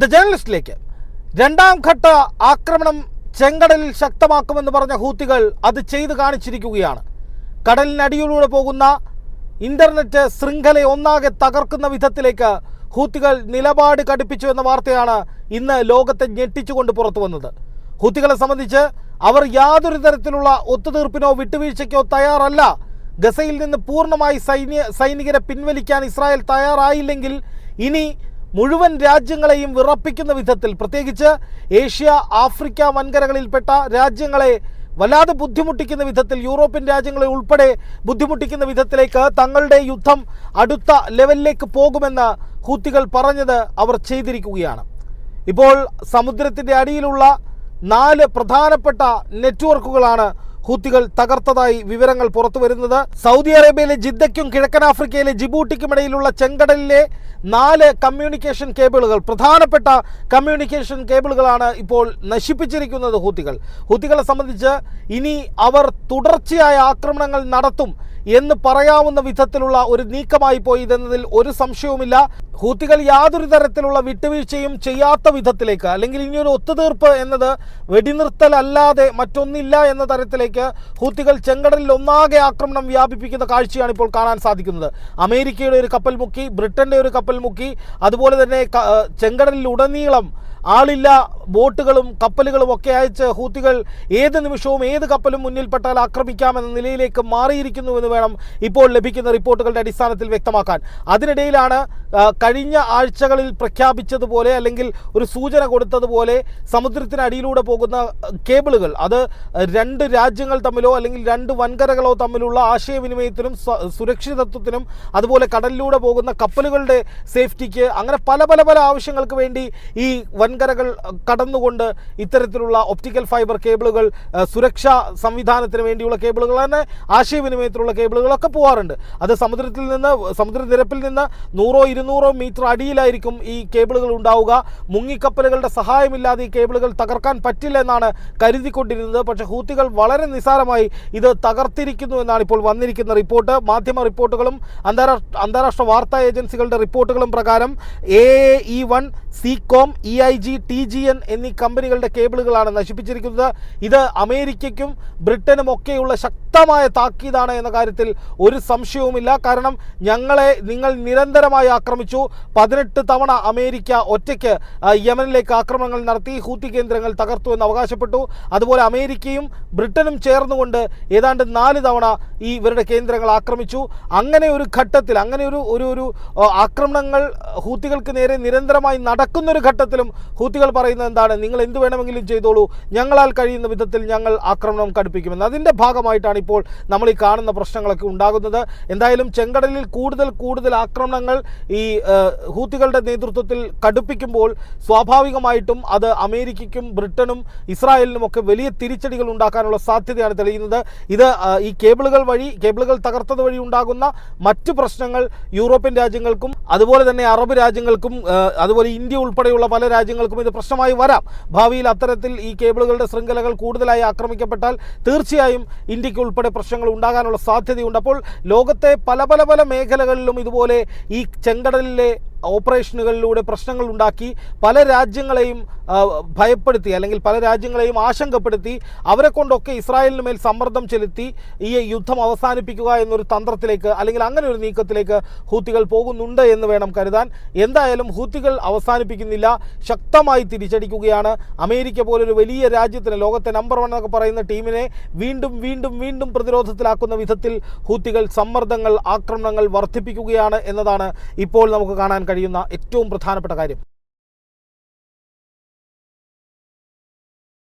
The ജേർണലിസ്റ്റിലേക്ക് രണ്ടാം ഘട്ട ആക്രമണം ചെങ്കടലിൽ ശക്തമാക്കുമെന്ന് പറഞ്ഞ ഹൂത്തികൾ അത് ചെയ്തു കാണിച്ചിരിക്കുകയാണ്. കടലിനടിയിലൂടെ പോകുന്ന ഇന്റർനെറ്റ് ശൃംഖല ഒന്നാകെ തകർക്കുന്ന വിധത്തിലേക്ക് ഹൂത്തികൾ നിലപാട് കടുപ്പിച്ചു എന്ന വാർത്തയാണ് ഇന്ന് ലോകത്തെ ഞെട്ടിച്ചുകൊണ്ട് പുറത്തു വന്നത്. ഹൂത്തികളെ സംബന്ധിച്ച് അവർ യാതൊരു തരത്തിലുള്ള ഒത്തുതീർപ്പിനോ വിട്ടുവീഴ്ചയ്ക്കോ തയ്യാറല്ല. ഗസയിൽ നിന്ന് പൂർണമായി സൈന്യ സൈനികരെ പിൻവലിക്കാൻ ഇസ്രായേൽ തയ്യാറായില്ലെങ്കിൽ ഇനി മുഴുവൻ രാജ്യങ്ങളെയും വിറപ്പിക്കുന്ന വിധത്തിൽ പ്രത്യേകിച്ച് ഏഷ്യ ആഫ്രിക്ക വൻകരകളിൽപ്പെട്ട രാജ്യങ്ങളെ വല്ലാതെ ബുദ്ധിമുട്ടിക്കുന്ന വിധത്തിൽ യൂറോപ്യൻ രാജ്യങ്ങളെ ഉൾപ്പെടെ ബുദ്ധിമുട്ടിക്കുന്ന വിധത്തിലേക്ക് തങ്ങളുടെ യുദ്ധം അടുത്ത ലെവലിലേക്ക് പോകുമെന്ന് ഹൂത്തികൾ പറഞ്ഞത് അവർ ചെയ്തിരിക്കുകയാണ്. ഇപ്പോൾ സമുദ്രത്തിന്റെ അടിയിലുള്ള നാല് പ്രധാനപ്പെട്ട നെറ്റ്വർക്കുകളാണ് ഹൂത്തികൾ തകർത്തതായി വിവരങ്ങൾ പുറത്തുവരുന്നത്. സൗദി അറേബ്യയിലെ ജിദ്ദയ്ക്കും കിഴക്കൻ ആഫ്രിക്കയിലെ ജിബൂട്ടിക്കുമിടയിലുള്ള ചെങ്കടലിലെ നാല് കമ്മ്യൂണിക്കേഷൻ കേബിളുകൾ പ്രധാനപ്പെട്ട കമ്മ്യൂണിക്കേഷൻ കേബിളുകളാണ് ഇപ്പോൾ നശിപ്പിച്ചിരിക്കുന്നത് ഹൂത്തികൾ. ഹൂത്തികളെ സംബന്ധിച്ച് ഇനി അവർ തുടർച്ചയായ ആക്രമണങ്ങൾ നടത്തും എന്ന് പറയാവുന്ന വിധത്തിലുള്ള ഒരു നീക്കമായി പോയി ഇതെന്നതിൽ ഒരു സംശയവുമില്ല. ഹൂത്തികൾ യാതൊരു തരത്തിലുള്ള വിട്ടുവീഴ്ചയും ചെയ്യാത്ത വിധത്തിലേക്ക് അല്ലെങ്കിൽ ഇനിയൊരു ഒത്തുതീർപ്പ് എന്നത് വെടിനിർത്തലല്ലാതെ മറ്റൊന്നില്ല എന്ന തരത്തിലേക്ക് ഹൂത്തികൾ ചെങ്കടലിൽ ഒന്നാകെ ആക്രമണം വ്യാപിപ്പിക്കുന്ന കാഴ്ചയാണ് ഇപ്പോൾ കാണാൻ സാധിക്കുന്നത്. അമേരിക്കയുടെ ഒരു കപ്പൽ മുക്കി ബ്രിട്ടന്റെ ഒരു കപ്പൽ മുക്കി അതുപോലെ തന്നെ ചെങ്കടലിൽ ഉടനീളം ആളില്ല ബോട്ടുകളും കപ്പലുകളും ഒക്കെ അയച്ച് ഹൂത്തികൾ ഏത് നിമിഷവും ഏത് കപ്പലും മുന്നിൽപ്പെട്ടാൽ ആക്രമിക്കാമെന്ന നിലയിലേക്ക് മാറിയിരിക്കുന്നുവെന്ന് വേണം ഇപ്പോൾ ലഭിക്കുന്ന റിപ്പോർട്ടുകളുടെ അടിസ്ഥാനത്തിൽ വ്യക്തമാക്കാൻ. അതിനിടയിലാണ് കഴിഞ്ഞ ആഴ്ചകളിൽ പ്രഖ്യാപിച്ചതുപോലെ അല്ലെങ്കിൽ ഒരു സൂചന കൊടുത്തതുപോലെ സമുദ്രത്തിനടിയിലൂടെ പോകുന്ന കേബിളുകൾ അത് രണ്ട് രാജ്യങ്ങൾ തമ്മിലോ അല്ലെങ്കിൽ രണ്ട് വൻകരകളോ തമ്മിലുള്ള ആശയവിനിമയത്തിനും സുരക്ഷിതത്വത്തിനും അതുപോലെ കടലിലൂടെ പോകുന്ന കപ്പലുകളുടെ സേഫ്റ്റിക്ക് അങ്ങനെ പല പല പല ആവശ്യങ്ങൾക്ക് വേണ്ടി ഈ വൻകരകൾ കടന്നുകൊണ്ട് ഇത്തരത്തിലുള്ള ഒപ്റ്റിക്കൽ ഫൈബർ കേബിളുകൾ സുരക്ഷാ സംവിധാനത്തിന് വേണ്ടിയുള്ള കേബിളുകൾ തന്നെ ആശയവിനിമയത്തിലുള്ള കേബിളുകളൊക്കെ പോകാറുണ്ട് അത് സമുദ്രത്തിൽ നിന്ന് സമുദ്രനിരപ്പിൽ നിന്ന് നൂറോ ഇരുന്നൂറോ മീറ്റർ അടിയിലായിരിക്കും ഈ കേബിളുകൾ ഉണ്ടാവുക. മുങ്ങിക്കപ്പലുകളുടെ സഹായമില്ലാതെ ഈ കേബിളുകൾ തകർക്കാൻ പറ്റില്ല എന്നാണ് കരുതിക്കൊണ്ടിരുന്നത്. പക്ഷേ ഹൂത്തികൾ വളരെ നിസ്സാരമായി ഇത് തകർത്തിരിക്കുന്നു എന്നാണ് ഇപ്പോൾ വന്നിരിക്കുന്ന റിപ്പോർട്ട്. മാധ്യമ റിപ്പോർട്ടുകളും അന്താരാഷ്ട്ര അന്താരാഷ്ട്ര വാർത്താ ഏജൻസികളുടെ റിപ്പോർട്ടുകളും പ്രകാരം A E one Seacom E I G T G N എന്നീ കമ്പനികളുടെ കേബിളുകളാണ് നശിപ്പിച്ചിരിക്കുന്നത്. ഇത് അമേരിക്കയ്ക്കും ബ്രിട്ടനും ഒക്കെയുള്ള ശക്തമായ താക്കീതാണ് എന്ന കാര്യത്തിൽ ഒരു സംശയവുമില്ല. കാരണം ഞങ്ങളെ നിങ്ങൾ നിരന്തരമായി ആക്രമിച്ചു. പതിനെട്ട് തവണ അമേരിക്ക ഒറ്റയ്ക്ക് യമനിലേക്ക് ആക്രമണങ്ങൾ നടത്തി. ഹൂത്തി കേന്ദ്രങ്ങൾ തകർത്തു എന്ന് അവകാശപ്പെട്ടു. അതുപോലെ അമേരിക്കയും ബ്രിട്ടനും ചേർന്നുകൊണ്ട് ഏതാണ്ട് നാല് തവണ ഈ ഇവരുടെ കേന്ദ്രങ്ങൾ ആക്രമിച്ചു. അങ്ങനെ ഒരു ഘട്ടത്തിൽ അങ്ങനെ ഒരു ഒരു ആക്രമണങ്ങൾ ഹൂത്തികൾക്ക് നേരെ നിരന്തരമായി നടക്കുന്നൊരു ഘട്ടത്തിലും ഹൂത്തികൾ പറയുന്നത് എന്താണ്? നിങ്ങൾ എന്ത് വേണമെങ്കിലും ചെയ്തോളൂ. ഞങ്ങളാൽ കഴിയുന്ന വിധത്തിൽ ഞങ്ങൾ ആക്രമണം കടുപ്പിക്കുമെന്ന്. അതിന്റെ ഭാഗമായിട്ടാണ് ഇപ്പോൾ നമ്മൾ ഈ കാണുന്ന പ്രശ്നങ്ങളൊക്കെ ഉണ്ടാകുന്നത്. എന്തായാലും ചെങ്കടലിൽ കൂടുതൽ കൂടുതൽ ആക്രമണങ്ങൾ ഈ ഹൂത്തികളുടെ നേതൃത്വത്തിൽ കടുപ്പിക്കുമ്പോൾ സ്വാഭാവികമായിട്ടും അത് അമേരിക്കയ്ക്കും ബ്രിട്ടനും ഇസ്രായേലിനും ഒക്കെ വലിയ തിരിച്ചടികൾ ഉണ്ടാക്കാനുള്ള സാധ്യതയാണ് തെളിയുന്നത്. ഇത് ഈ കേബിളുകൾ വഴി കേബിളുകൾ തകർത്തത് വഴി ഉണ്ടാകുന്ന മറ്റ് പ്രശ്നങ്ങൾ യൂറോപ്യൻ രാജ്യങ്ങൾക്കും അതുപോലെ തന്നെ അറബ് രാജ്യങ്ങൾക്കും അതുപോലെ ഇന്ത്യ ഉൾപ്പെടെയുള്ള പല രാജ്യങ്ങൾക്കും ഇത് പ്രശ്നമായി വരാം. ഭാവിയിൽ അത്തരത്തിൽ ഈ കേബിളുകളുടെ ശൃംഖലകൾ കൂടുതലായി ആക്രമിക്കപ്പെട്ടാൽ തീർച്ചയായും ഇന്ത്യയ്ക്ക് ഉൾപ്പെടെ പ്രശ്നങ്ങൾ ഉണ്ടാകാനുള്ള സാധ്യതയുണ്ട്. അപ്പോൾ ലോകത്തെ പല പല പല മേഖലകളിലും ഇതുപോലെ ഈ ചെങ്കടലിലെ ഓപ്പറേഷനുകളിലൂടെ പ്രശ്നങ്ങൾ ഉണ്ടാക്കി പല രാജ്യങ്ങളെയും ഭയപ്പെടുത്തി അല്ലെങ്കിൽ പല രാജ്യങ്ങളെയും ആശങ്കപ്പെടുത്തി അവരെ കൊണ്ടൊക്കെ ഇസ്രായേലിന് മേൽ സമ്മർദ്ദം ചെലുത്തി ഈ യുദ്ധം അവസാനിപ്പിക്കുക എന്നൊരു തന്ത്രത്തിലേക്ക് അല്ലെങ്കിൽ അങ്ങനെ ഒരു നീക്കത്തിലേക്ക് ഹൂത്തികൾ പോകുന്നുണ്ട് എന്ന് വേണം കരുതാൻ. എന്തായാലും ഹൂത്തികൾ അവസാനിപ്പിക്കുന്നില്ല ശക്തമായി തിരിച്ചടിക്കുകയാണ്. അമേരിക്ക പോലൊരു വലിയ രാജ്യത്തിന് ലോകത്തെ നമ്പർ വൺ എന്നൊക്കെ പറയുന്ന ടീമിനെ വീണ്ടും വീണ്ടും വീണ്ടും പ്രതിരോധത്തിലാക്കുന്ന വിധത്തിൽ ഹൂത്തികൾ സമ്മർദ്ദങ്ങൾ ആക്രമണങ്ങൾ വർദ്ധിപ്പിക്കുകയാണ് എന്നതാണ് ഇപ്പോൾ നമുക്ക് കാണാൻ കഴിയുന്ന ഏറ്റവും പ്രധാനപ്പെട്ട കാര്യം.